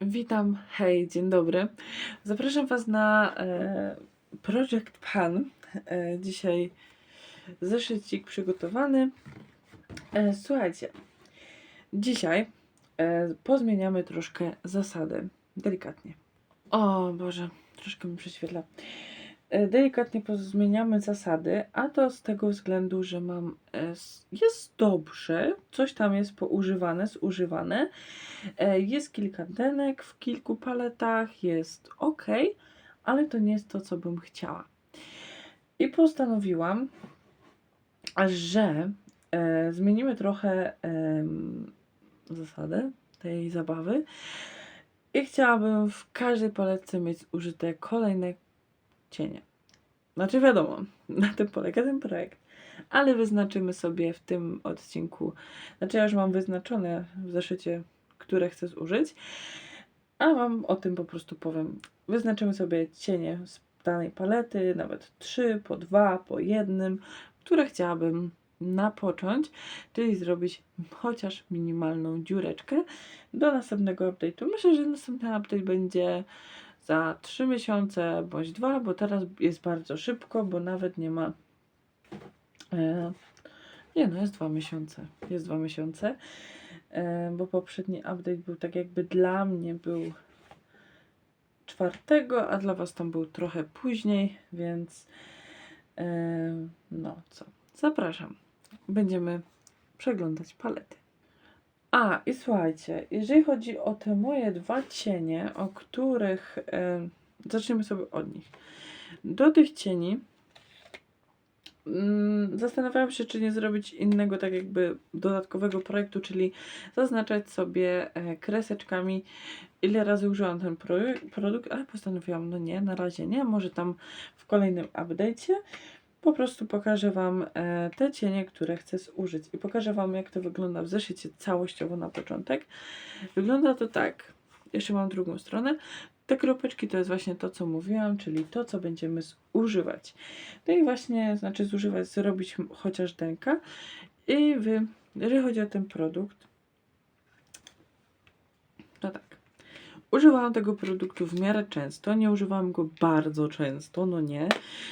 Witam, hej, dzień dobry. Zapraszam Was na e, Project Pan. E, dzisiaj zeszycik przygotowany. E, słuchajcie, dzisiaj e, pozmieniamy troszkę zasady. Delikatnie. O Boże, troszkę mi prześwietla. E, delikatnie pozmieniamy zasady, a to z tego względu, że mam. E, jest dobrze, coś tam jest poużywane, zużywane. E, Jest kilka denek w kilku paletach, jest ok, ale to nie jest to, co bym chciała. I postanowiłam, że zmienimy trochę em, zasadę tej zabawy i chciałabym w każdej paletce mieć użyte kolejne cienie. Znaczy wiadomo, na tym polega ten projekt. Ale wyznaczymy sobie w tym odcinku, znaczy ja już mam wyznaczone w zeszycie, które chcę zużyć, a wam o tym po prostu powiem. Wyznaczymy sobie cienie z danej palety, nawet trzy, po dwa, po jednym, które chciałabym napocząć, czyli zrobić chociaż minimalną dziureczkę do następnego update'u. Myślę, że następny update będzie za 3 miesiące bądź dwa, bo teraz jest bardzo szybko, bo nawet nie ma. E, nie, no jest dwa miesiące. Jest dwa miesiące, e, bo poprzedni update był tak jakby dla mnie był czwartego, a dla Was tam był trochę później, więc e, no co, zapraszam. Będziemy przeglądać palety. A, i słuchajcie, jeżeli chodzi o te moje dwa cienie, o których e, zaczniemy sobie od nich. Do tych cieni mm, zastanawiałam się, czy nie zrobić innego, tak jakby dodatkowego projektu, czyli zaznaczać sobie e, kreseczkami, ile razy użyłam ten produkt, ale postanowiłam, no nie, na razie nie, może tam w kolejnym update'cie po prostu pokażę Wam e, te cienie, które chcę zużyć i pokażę Wam, jak to wygląda w zeszycie całościowo na początek. Wygląda to tak, jeszcze mam drugą stronę. Te kropeczki to jest właśnie to, co mówiłam, czyli to, co będziemy zużywać. No i właśnie, znaczy zużywać, zrobić chociaż denka. I jeżeli chodzi o ten produkt, to tak. Używałam tego produktu w miarę często, nie używałam go bardzo często, no nie.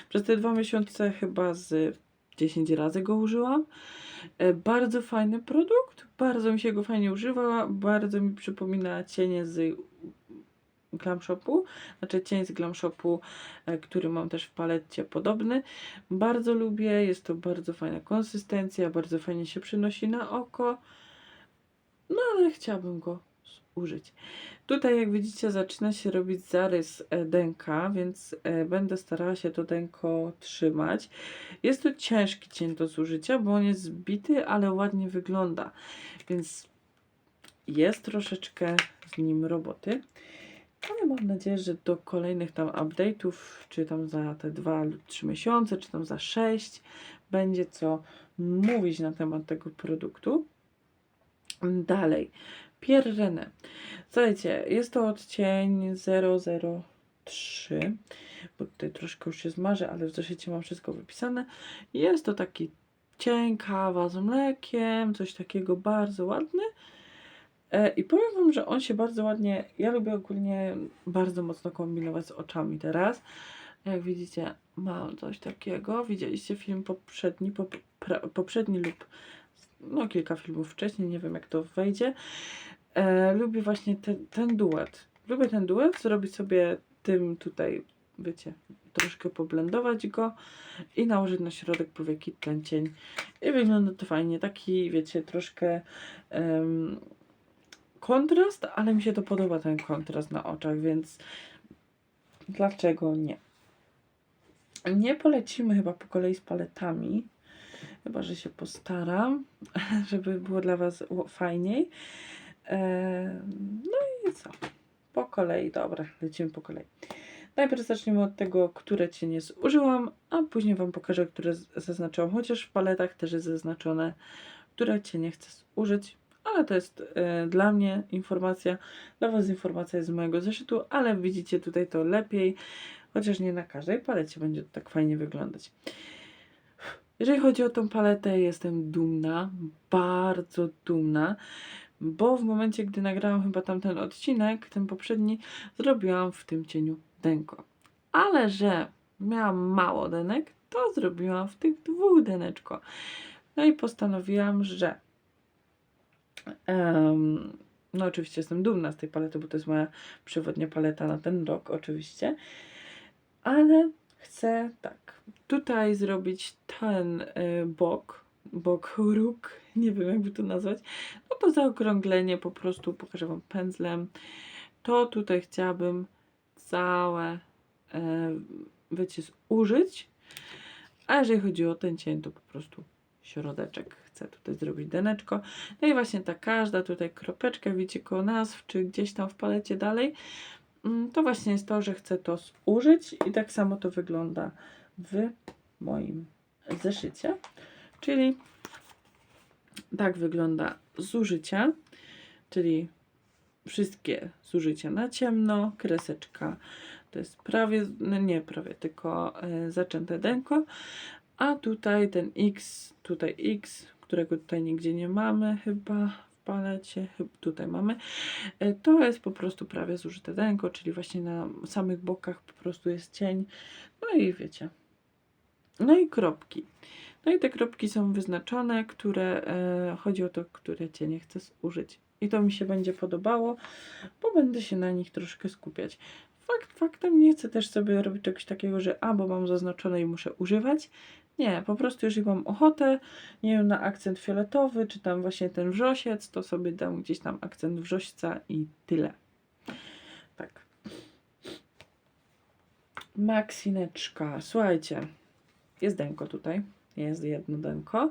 Przez te dwa miesiące chyba z 10 razy go użyłam. E, Bardzo fajny produkt, bardzo mi się go fajnie używa, bardzo mi przypomina cienie z Glam Shopu, znaczy cień z Glam Shopu, e, który mam też w palecie podobny. Bardzo lubię, jest to bardzo fajna konsystencja, bardzo fajnie się przynosi na oko, no ale chciałabym go użyć. Tutaj jak widzicie zaczyna się robić zarys e, denka, więc e, będę starała się to denko trzymać. Jest to ciężki cień do zużycia, bo on jest zbity, ale ładnie wygląda, więc jest troszeczkę z nim roboty. Ale mam nadzieję, że do kolejnych tam update'ów, czy tam za te dwa lub trzy miesiące, czy tam za sześć, będzie co mówić na temat tego produktu. Dalej. Pierre René. Słuchajcie, jest to odcień 003, bo tutaj troszkę już się zmarzę, ale w zeszycie mam wszystko wypisane. Jest to taki cień, kawa z mlekiem, coś takiego bardzo ładny. E, I powiem Wam, że on się bardzo ładnie, ja lubię ogólnie bardzo mocno kombinować z oczami teraz. Jak widzicie, mam coś takiego. Widzieliście film poprzedni, pop, pra, poprzedni lub no kilka filmów wcześniej, nie wiem jak to wejdzie. E, lubię właśnie ten, ten duet. Lubię ten duet, zrobić sobie tym tutaj, wiecie, troszkę poblendować go i nałożyć na środek powieki ten cień. I wygląda to fajnie. Taki, wiecie, troszkę em, kontrast, ale mi się to podoba ten kontrast na oczach, więc dlaczego nie? Nie polecimy chyba po kolei z paletami. Chyba, że się postaram, żeby było dla Was fajniej. No i co? Po kolei, dobra, lecimy po kolei. Najpierw zaczniemy od tego, które cienie zużyłam, a później Wam pokażę, które zaznaczyłam, chociaż w paletach też jest zaznaczone, które cienie chcę zużyć, ale to jest e, dla mnie informacja, dla Was informacja jest z mojego zeszytu, ale widzicie tutaj to lepiej, chociaż nie na każdej palecie będzie to tak fajnie wyglądać. Jeżeli chodzi o tą paletę, jestem dumna, bardzo dumna. Bo w momencie, gdy nagrałam chyba tamten odcinek, ten poprzedni, zrobiłam w tym cieniu denko. Ale że miałam mało denek, to zrobiłam w tych dwóch deneczko. No i postanowiłam, że em, no oczywiście jestem dumna z tej palety, bo to jest moja przewodnia paleta na ten rok oczywiście. Ale chcę tak, tutaj zrobić ten y, bok, bok róg, nie wiem jakby to nazwać. No to zaokrąglenie po prostu pokażę Wam pędzlem. To tutaj chciałabym całe, e, wiecie, zużyć. A jeżeli chodzi o ten cień, to po prostu środeczek. Chcę tutaj zrobić deneczko. No i właśnie ta każda tutaj kropeczka, widzicie, koło nazw, czy gdzieś tam w palecie dalej, mm, to właśnie jest to, że chcę to zużyć i tak samo to wygląda w moim zeszycie. Czyli tak wygląda zużycie, czyli wszystkie zużycia na ciemno, kreseczka to jest prawie, no nie prawie, tylko e, zaczęte denko, a tutaj ten X, tutaj X, którego tutaj nigdzie nie mamy chyba w palecie, tutaj mamy, e, to jest po prostu prawie zużyte denko, czyli właśnie na samych bokach po prostu jest cień, no i wiecie. No i kropki. No i te kropki są wyznaczone, które e, chodzi o to, które cienie chcę użyć. I to mi się będzie podobało, bo będę się na nich troszkę skupiać. Fakt faktem nie chcę też sobie robić czegoś takiego, że a, bo mam zaznaczone i muszę używać. Nie, po prostu jeżeli mam ochotę, nie wiem, na akcent fioletowy, czy tam właśnie ten wrzosiec, to sobie dam gdzieś tam akcent wrzośca i tyle. Tak. Maksineczka. Słuchajcie, jest denko tutaj. Jest jedno denko.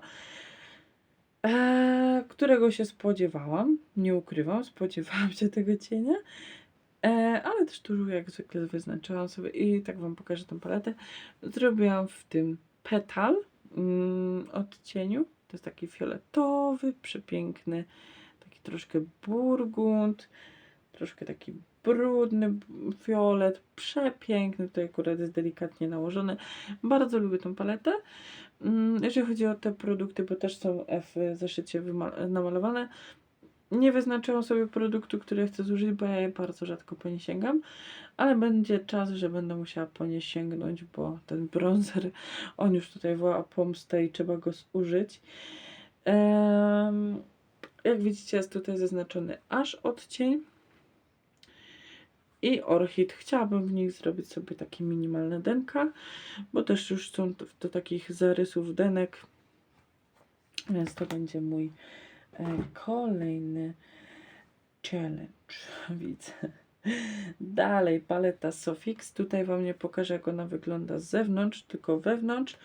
Eee, którego się spodziewałam. Nie ukrywam, spodziewałam się tego cienia. Eee, ale też tu jak zwykle wyznaczyłam sobie i tak Wam pokażę tą paletę. Zrobiłam w tym petal mm, odcieniu. To jest taki fioletowy, przepiękny, taki troszkę burgund, troszkę taki brudny fiolet, przepiękny, tutaj akurat jest delikatnie nałożony. Bardzo lubię tą paletę. Mm, Jeżeli chodzi o te produkty, bo też są w zeszycie wyma- namalowane, nie wyznaczyłam sobie produktu, który chcę zużyć, bo ja je bardzo rzadko po nie sięgam, ale będzie czas, że będę musiała po nie sięgnąć, bo ten bronzer, on już tutaj woła pomstę i trzeba go zużyć. Jak widzicie, jest tutaj zaznaczony aż odcień i orchid. Chciałabym w nich zrobić sobie takie minimalne denka, bo też już są do, do takich zarysów denek, więc to będzie mój e, kolejny challenge. Widzę. Dalej, paleta Sofix. Tutaj Wam nie pokażę, jak ona wygląda z zewnątrz, tylko wewnątrz,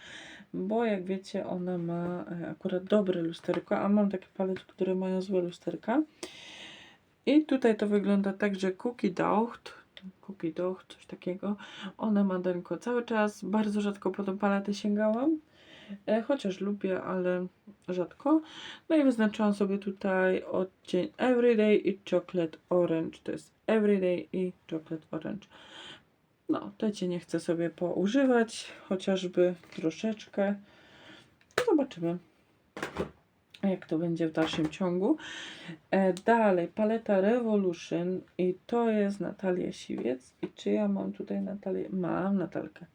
bo jak wiecie, ona ma e, akurat dobre lusterko, a mam takie palety, które mają złe lusterka. I tutaj to wygląda tak, że Cookie Docht, Cookie Docht, coś takiego, ona ma denko cały czas. Bardzo rzadko po tą paletę sięgałam, e, chociaż lubię, ale rzadko. No i wyznaczyłam sobie tutaj odcień Everyday i Chocolate Orange. To jest Everyday i Chocolate Orange. No, te cienie chcę sobie poużywać, chociażby troszeczkę. Zobaczymy, jak to będzie w dalszym ciągu. E, dalej, paleta Revolution i to jest Natalia Siwiec. I czy ja mam tutaj Natalię? Mam Natalkę.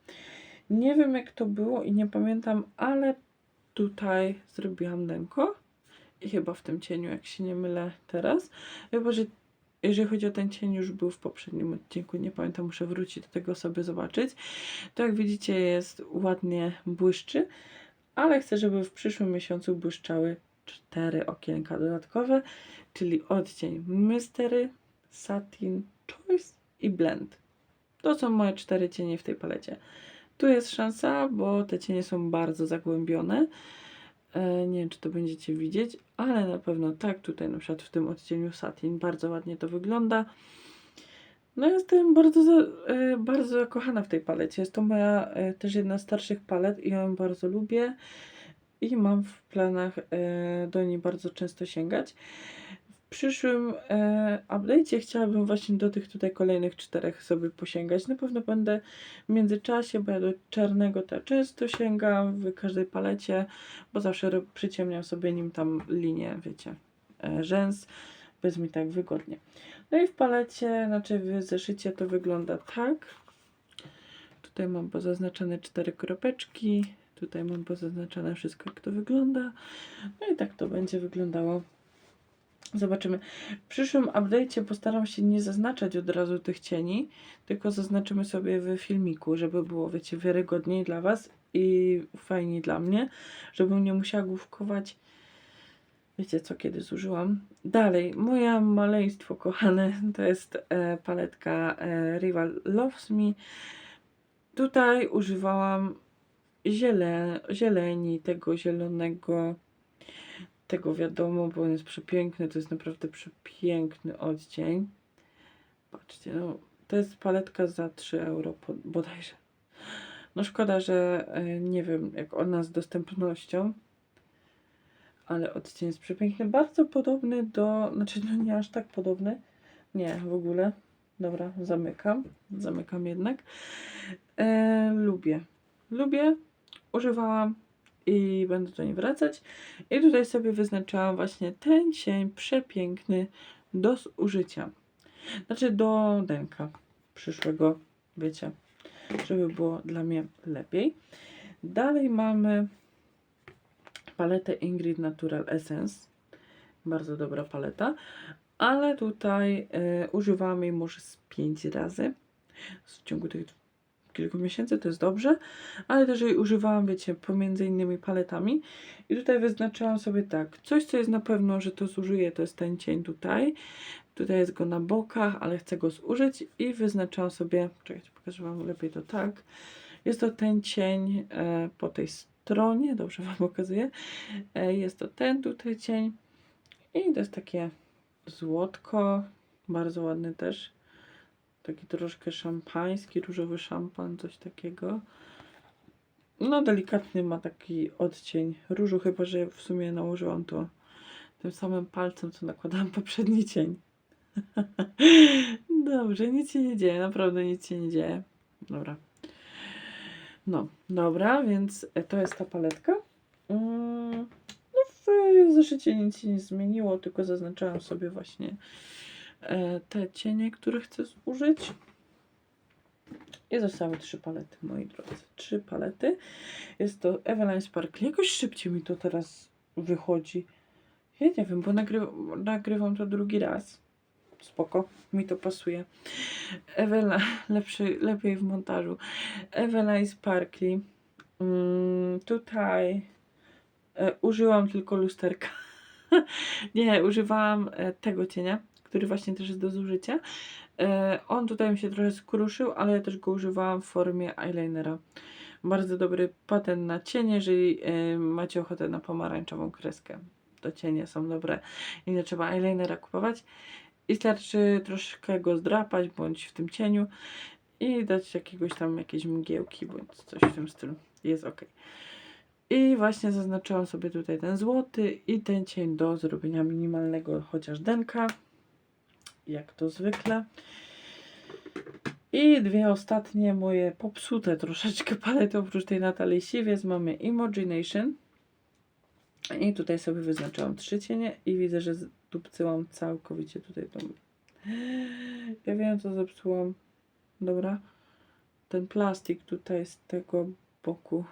Nie wiem jak to było i nie pamiętam, ale tutaj zrobiłam denko. I chyba w tym cieniu, jak się nie mylę teraz. Chyba, że jeżeli chodzi o ten cień, już był w poprzednim odcinku, nie pamiętam, muszę wrócić do tego sobie zobaczyć. To jak widzicie jest ładnie błyszczy, ale chcę, żeby w przyszłym miesiącu błyszczały cztery okienka dodatkowe, czyli odcień Mystery, Satin, Choice i Blend. To są moje cztery cienie w tej palecie. Tu jest szansa, bo te cienie są bardzo zagłębione. E, nie wiem, czy to będziecie widzieć, ale na pewno tak. Tutaj na przykład w tym odcieniu Satin bardzo ładnie to wygląda. No jestem bardzo, e, bardzo zakochana w tej palecie. Jest to moja e, też jedna z starszych palet i ją bardzo lubię i mam w planach e, do niej bardzo często sięgać. W przyszłym e, update'cie chciałabym właśnie do tych tutaj kolejnych czterech sobie posięgać. Na pewno będę w międzyczasie, bo ja do czarnego też często sięgam w każdej palecie, bo zawsze przyciemniam sobie nim tam linię, wiecie, e, rzęs. Bez mi tak wygodnie. No i w palecie, znaczy w zeszycie to wygląda tak. Tutaj mam pozaznaczone cztery kropeczki. Tutaj mam pozaznaczone wszystko, jak to wygląda. No i tak to będzie wyglądało. Zobaczymy. W przyszłym update'cie postaram się nie zaznaczać od razu tych cieni, tylko zaznaczymy sobie w filmiku, żeby było, wiecie, wiarygodniej dla Was i fajniej dla mnie, żebym nie musiała główkować. Wiecie co, kiedy zużyłam. Dalej, moje maleństwo kochane, to jest e, paletka e, Rival Loves Me. Tutaj używałam ziele, zieleni, tego zielonego, tego wiadomo, bo on jest przepiękny, to jest naprawdę przepiękny odcień. Patrzcie, no, to jest paletka za 3 euro bodajże. No szkoda, że e, nie wiem jak ona z dostępnością, ale odcień jest przepiękny, bardzo podobny do, znaczy no nie aż tak podobny, nie w ogóle. Dobra, zamykam, zamykam jednak. E, lubię, lubię, używałam i będę do niej wracać. I tutaj sobie wyznaczyłam właśnie ten cień przepiękny do zużycia. Znaczy do denka przyszłego, wiecie, żeby było dla mnie lepiej. Dalej mamy paletę Ingrid Natural Essence. Bardzo dobra paleta. Ale tutaj e, używałam jej może z 5 razy w ciągu tych kilku miesięcy, to jest dobrze, ale też jej używałam, wiecie, pomiędzy innymi paletami. I tutaj wyznaczyłam sobie tak, coś co jest na pewno, że to zużyję, to jest ten cień tutaj. Tutaj jest go na bokach, ale chcę go zużyć i wyznaczyłam sobie, czekajcie, pokażę Wam lepiej to tak. Jest to ten cień e, po tej stronie, dobrze Wam pokazuję. E, jest to ten tutaj cień i to jest takie złotko, bardzo ładny też. Taki troszkę szampański, różowy szampan, coś takiego. No, delikatny ma taki odcień różu, chyba że w sumie nałożyłam to tym samym palcem, co nakładałam poprzedni cień. Dobrze, nic się nie dzieje, naprawdę nic się nie dzieje. Dobra. No, dobra, więc to jest ta paletka. Mm, No, w zeszycie nic się nie zmieniło, tylko zaznaczałam sobie właśnie e, te cienie, które chcę zużyć. I zostały trzy palety, moi drodzy. Trzy palety. Jest to Eveline Sparkle. Jakoś szybciej mi to teraz wychodzi. Ja nie wiem, bo nagry nagrywam to drugi raz. Spoko, mi to pasuje. Ewela, lepszy, lepiej w montażu. Eveline Sparkle. Mm, tutaj e, użyłam tylko lusterka. nie, używałam e, tego cienia, który właśnie też jest do zużycia. E, on tutaj mi się trochę skruszył, ale ja też go używałam w formie eyelinera. Bardzo dobry patent na cienie, jeżeli e, macie ochotę na pomarańczową kreskę. To cienie są dobre i nie trzeba eyelinera kupować. I starczy troszkę go zdrapać, bądź w tym cieniu i dać jakiegoś tam jakieś mgiełki, bądź coś w tym stylu. Jest ok. I właśnie zaznaczyłam sobie tutaj ten złoty i ten cień do zrobienia minimalnego chociaż denka. Jak to zwykle. I dwie ostatnie moje popsute troszeczkę palety oprócz tej Natalii Siwiec mamy Imagination. I tutaj sobie wyznaczyłam trzy cienie i widzę, że zdupcyłam całkowicie tutaj tą... Ja wiem co zepsułam. Dobra. Ten plastik tutaj z tego boku.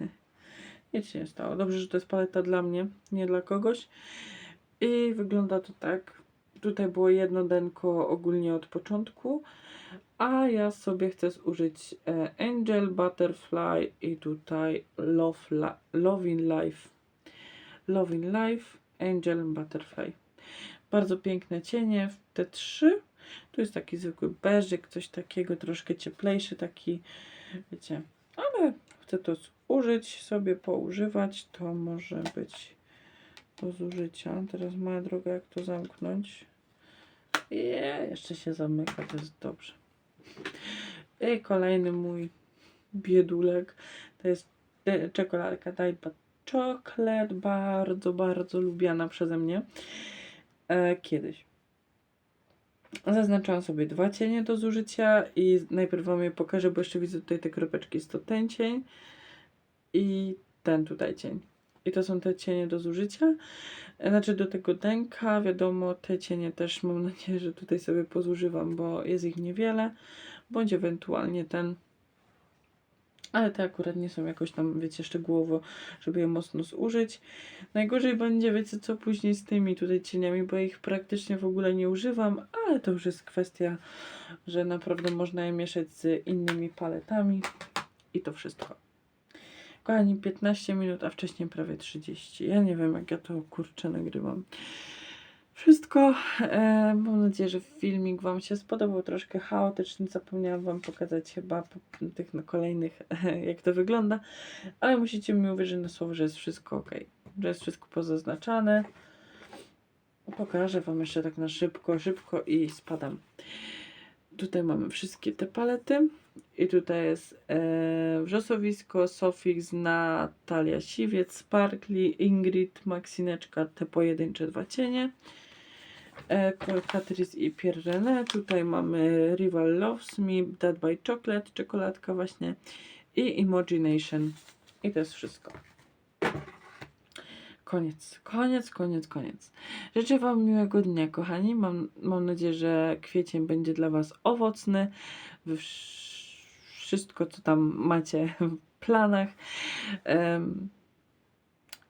Nic się nie stało. Dobrze, że to jest paleta dla mnie, nie dla kogoś. I wygląda to tak. Tutaj było jedno denko ogólnie od początku, a ja sobie chcę zużyć e, Angel, Butterfly i tutaj Love, in Life. Love in Life, Angel, Butterfly. Bardzo piękne cienie, te trzy. Tu jest taki zwykły beżyk, coś takiego, troszkę cieplejszy, taki, wiecie, ale chcę to zużyć, sobie poużywać, to może być do zużycia. Teraz moja droga, jak to zamknąć? Je, jeszcze się zamyka, to jest dobrze. I kolejny mój biedulek, to jest e, czekoladka But Chocolate, bardzo, bardzo lubiana przeze mnie e, kiedyś. Zaznaczyłam sobie dwa cienie do zużycia i najpierw Wam je pokażę, bo jeszcze widzę tutaj te kropeczki. Jest to ten cień i ten tutaj cień. I to są te cienie do zużycia. Znaczy do tego denka, wiadomo, te cienie też mam nadzieję, że tutaj sobie pozużywam, bo jest ich niewiele. Bądź ewentualnie ten. Ale te akurat nie są jakoś tam, wiecie, szczegółowo, żeby je mocno zużyć. Najgorzej będzie, wiecie co, później z tymi tutaj cieniami, bo ich praktycznie w ogóle nie używam, ale to już jest kwestia, że naprawdę można je mieszać z innymi paletami i to wszystko. Kochani, 15 minut, a wcześniej prawie 30. Ja nie wiem, jak ja to kurczę nagrywam. Wszystko. E, mam nadzieję, że filmik Wam się spodobał. Troszkę chaotyczny. Zapomniałam Wam pokazać chyba po tych no, kolejnych, jak to wygląda. Ale musicie mi uwierzyć na słowo, że jest wszystko ok. Że jest wszystko pozaznaczane. Pokażę Wam jeszcze tak na szybko, szybko i spadam. Tutaj mamy wszystkie te palety. I tutaj jest e, wrzosowisko, Sofix, Natalia Siwiec, Sparkly, Ingrid, Maksineczka, te pojedyncze dwa cienie. E, i Pierre René. Tutaj mamy Rival Loves Me, Dead by Chocolate, czekoladka właśnie i Imagination. I to jest wszystko. Koniec, koniec, koniec, koniec. Życzę Wam miłego dnia, kochani. Mam, mam nadzieję, że kwiecień będzie dla Was owocny. Wszystko, co tam macie w planach.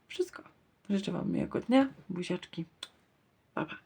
Wszystko. Życzę Wam miłego dnia. Buziaczki. Pa, pa.